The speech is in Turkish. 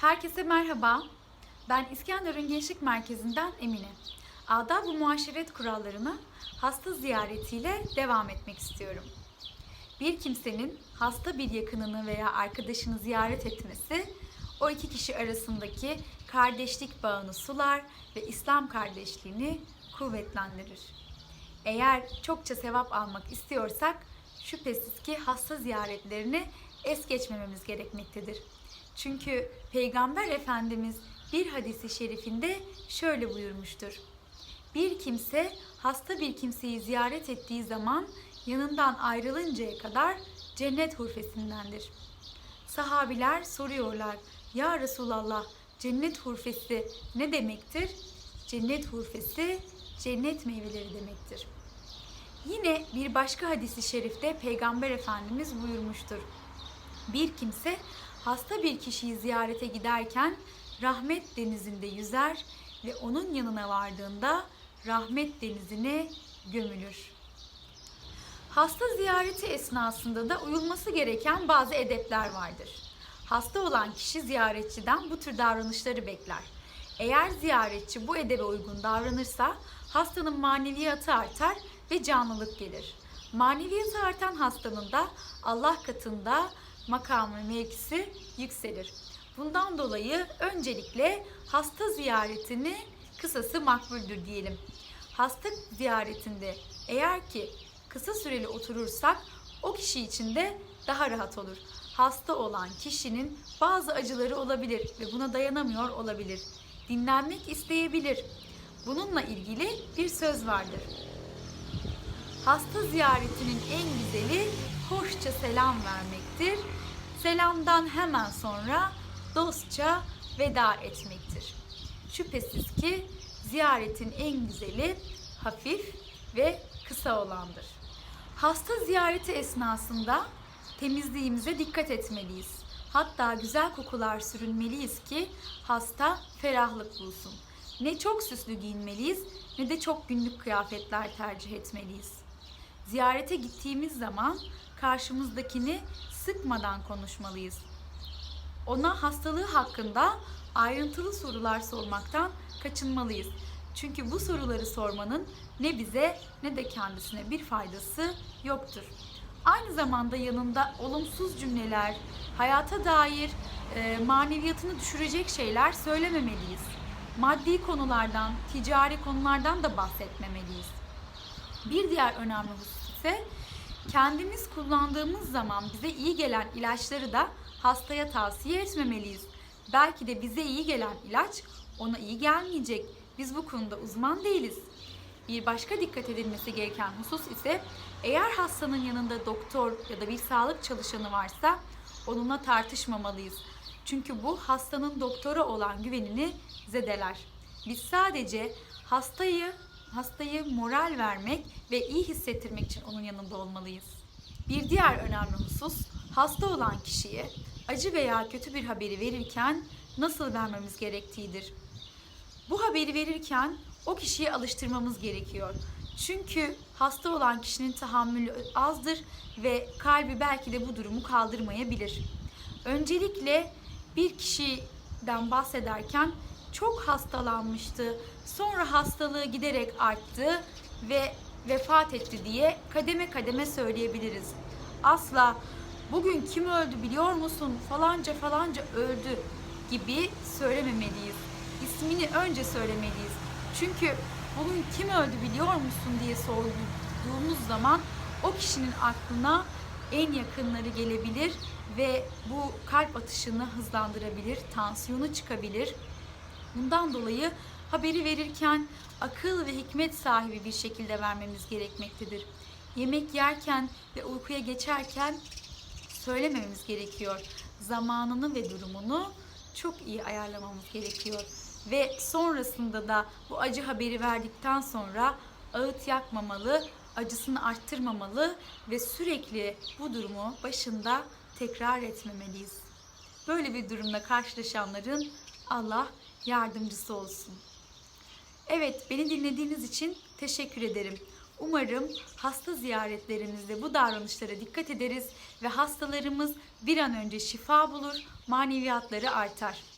Herkese merhaba. Ben İskenderun Gençlik Merkezi'nden Emine. Adab-ı muaşeret kurallarına hasta ziyaretiyle devam etmek istiyorum. Bir kimsenin hasta bir yakınını veya arkadaşını ziyaret etmesi o iki kişi arasındaki kardeşlik bağını sular ve İslam kardeşliğini kuvvetlendirir. Eğer çokça sevap almak istiyorsak şüphesiz ki hasta ziyaretlerini es geçmememiz gerekmektedir. Çünkü Peygamber Efendimiz bir hadisi şerifinde şöyle buyurmuştur. Bir kimse hasta bir kimseyi ziyaret ettiği zaman yanından ayrılıncaya kadar cennet hurfesindendir. Sahabiler soruyorlar, Ya Resulallah cennet hurfesi ne demektir? Cennet hurfesi cennet meyveleri demektir. Yine bir başka hadisi şerifte Peygamber Efendimiz buyurmuştur. Bir kimse hasta bir kişiyi ziyarete giderken rahmet denizinde yüzer ve onun yanına vardığında rahmet denizine gömülür. Hasta ziyareti esnasında da uyulması gereken bazı edepler vardır. Hasta olan kişi ziyaretçiden bu tür davranışları bekler. Eğer ziyaretçi bu edebe uygun davranırsa hastanın maneviyatı artar ve canlılık gelir. Maneviyatı artan hastanın da Allah katında makamı mevkisi yükselir. Bundan dolayı öncelikle hasta ziyaretini kısası makbuldür diyelim. Hasta ziyaretinde eğer ki kısa süreli oturursak o kişi için de daha rahat olur. Hasta olan kişinin bazı acıları olabilir ve buna dayanamıyor olabilir. Dinlenmek isteyebilir. Bununla ilgili bir söz vardır. Hasta ziyaretinin en güzeli hoşça selam vermektir. Selamdan hemen sonra dostça veda etmektir. Şüphesiz ki ziyaretin en güzeli hafif ve kısa olandır. Hasta ziyareti esnasında temizliğimize dikkat etmeliyiz. Hatta güzel kokular sürünmeliyiz ki hasta ferahlık bulsun. Ne çok süslü giyinmeliyiz ne de çok günlük kıyafetler tercih etmeliyiz. Ziyarete gittiğimiz zaman karşımızdakini sıkmadan konuşmalıyız. Ona hastalığı hakkında ayrıntılı sorular sormaktan kaçınmalıyız. Çünkü bu soruları sormanın ne bize ne de kendisine bir faydası yoktur. Aynı zamanda yanında olumsuz cümleler, hayata dair e, maneviyatını düşürecek şeyler söylememeliyiz. Maddi konulardan, ticari konulardan da bahsetmemeliyiz. Bir diğer önemli husus ise kendimiz kullandığımız zaman bize iyi gelen ilaçları da hastaya tavsiye etmemeliyiz. Belki de bize iyi gelen ilaç ona iyi gelmeyecek. Biz bu konuda uzman değiliz. Bir başka dikkat edilmesi gereken husus ise eğer hastanın yanında doktor ya da bir sağlık çalışanı varsa onunla tartışmamalıyız. Çünkü bu hastanın doktora olan güvenini zedeler. Biz sadece hastayı hastayı moral vermek ve iyi hissettirmek için onun yanında olmalıyız. Bir diğer önemli husus hasta olan kişiye acı veya kötü bir haberi verirken nasıl vermemiz gerektiğidir. Bu haberi verirken o kişiyi alıştırmamız gerekiyor. Çünkü hasta olan kişinin tahammülü azdır ve kalbi belki de bu durumu kaldırmayabilir. Öncelikle bir kişiden bahsederken çok hastalanmıştı. Sonra hastalığı giderek arttı ve vefat etti diye kademe kademe söyleyebiliriz. Asla bugün kim öldü biliyor musun falanca falanca öldü gibi söylememeliyiz. İsmini önce söylemeliyiz. Çünkü bugün kim öldü biliyor musun diye sorduğumuz zaman o kişinin aklına en yakınları gelebilir ve bu kalp atışını hızlandırabilir, tansiyonu çıkabilir. Bundan dolayı haberi verirken akıl ve hikmet sahibi bir şekilde vermemiz gerekmektedir. Yemek yerken ve uykuya geçerken söylemememiz gerekiyor. Zamanını ve durumunu çok iyi ayarlamamız gerekiyor. Ve sonrasında da bu acı haberi verdikten sonra ağıt yakmamalı, acısını arttırmamalı ve sürekli bu durumu başında tekrar etmemeliyiz. Böyle bir durumla karşılaşanların Allah yardımcısı olsun. Evet, beni dinlediğiniz için teşekkür ederim. Umarım hasta ziyaretlerimizde bu davranışlara dikkat ederiz ve hastalarımız bir an önce şifa bulur, maneviyatları artar.